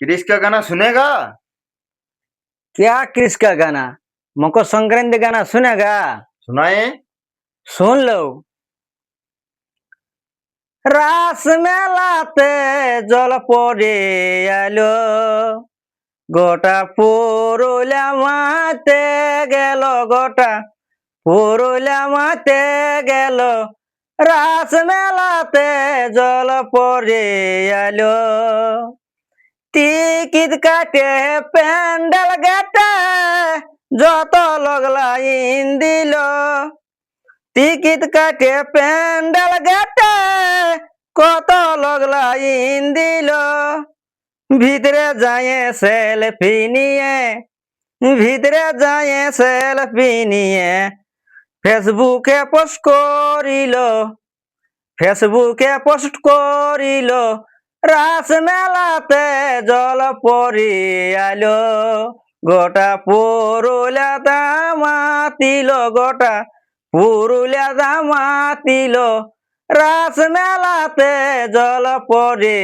Chris का गाना सुनेगा क्या क्रिस का गाना मकर संक्रांति गाना सुनेगा सुनाए सुन लो রাস মেলাতে জল পড়ে আলো গোটা পুরুলিয়া মাতে গেল গোটা পুরুলিয়া মাতে গেল রাস মেলাতে জল পড়ে আলো টিকিট কাটে, প্যান্ডেল গেটে যত লোক লাইন দিল। টিকিট কাটে, প্যান্ডেল গেটে কত লোক লাইন দিল। ভিতরে যায় সেলফি নিয়ে, ভিতরে যায় সেলফি নিয়ে ফেসবুকে পোস্ট করিল, ফেসবুকে পোস্ট করিল রাস মেলাতে জল পরি গোটা পুরুলা দামাতিল গোটা পুরুলা দামাতিল রাস মেলাতে জল পরে